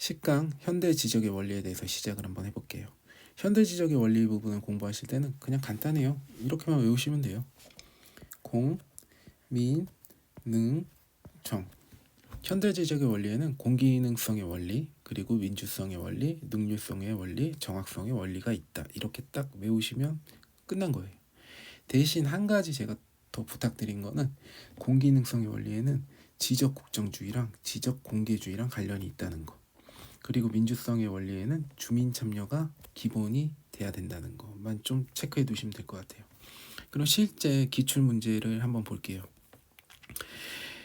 10강 현대 지적의 원리에 대해서 시작을 한번 해볼게요. 현대 지적의 원리 부분을 공부하실 때는 그냥 간단해요. 이렇게만 외우시면 돼요. 공, 민, 능, 정. 현대 지적의 원리에는 공기능성의 원리, 그리고 민주성의 원리, 능률성의 원리, 정확성의 원리가 있다. 이렇게 딱 외우시면 끝난 거예요. 대신 한 가지 제가 더 부탁드린 거는 공기능성의 원리에는 지적 국정주의랑 지적 공개주의랑 관련이 있다는 거. 그리고 민주성의 원리에는 주민 참여가 기본이 돼야 된다는 것만 좀 체크해 두시면 될 것 같아요. 그럼 실제 기출 문제를 한번 볼게요.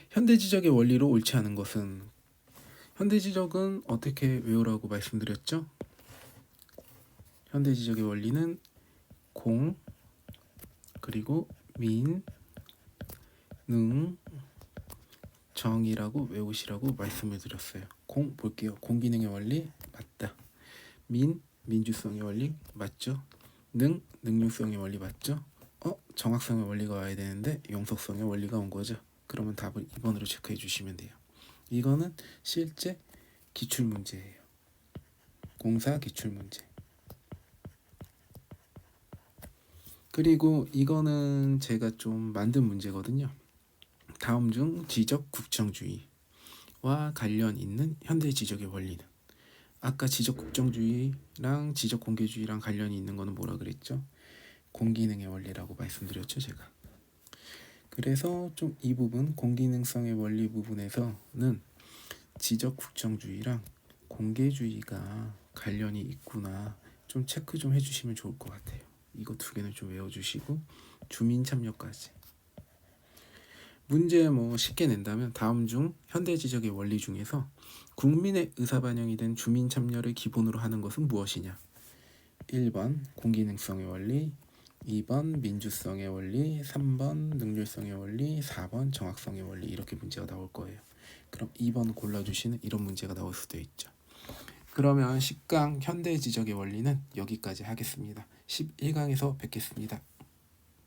현대 지적의 원리로 옳지 않은 것은 현대 지적은 어떻게 외우라고 말씀드렸죠? 현대 지적의 원리는 공 그리고 민, 능, 정이라고 외우시라고 말씀을 드렸어요. 공 볼게요. 공기능의 원리 맞다. 민 민주성의 원리 맞죠? 능 능률성의 원리 맞죠? 어 정확성의 원리가 와야 되는데 용속성의 원리가 온 거죠. 그러면 답을 2번으로 체크해 주시면 돼요. 이거는 실제 기출 문제예요. 공사 기출 문제. 그리고 이거는 제가 좀 만든 문제거든요. 다음 중 지적 국정주의 와 관련 있는 현대 지적의 원리는 아까 지적 국정주의랑 지적 공개주의랑 관련이 있는 거는 뭐라 그랬죠? 공기능의 원리라고 말씀드렸죠, 제가. 그래서 좀 이 부분 공기능성의 원리 부분에서는 지적 국정주의랑 공개주의가 관련이 있구나 좀 체크 좀 해주시면 좋을 것 같아요. 이거 두 개는 좀 외워주시고 주민 참여까지. 문제 뭐 쉽게 낸다면 다음 중 현대 지적의 원리 중에서 국민의 의사 반영이 된 주민 참여를 기본으로 하는 것은 무엇이냐? 1번 공기능성의 원리, 2번 민주성의 원리, 3번 능률성의 원리, 4번 정확성의 원리 이렇게 문제가 나올 거예요. 그럼 2번 골라주시는 이런 문제가 나올 수도 있죠. 그러면 10강 현대 지적의 원리는 여기까지 하겠습니다. 11강에서 뵙겠습니다.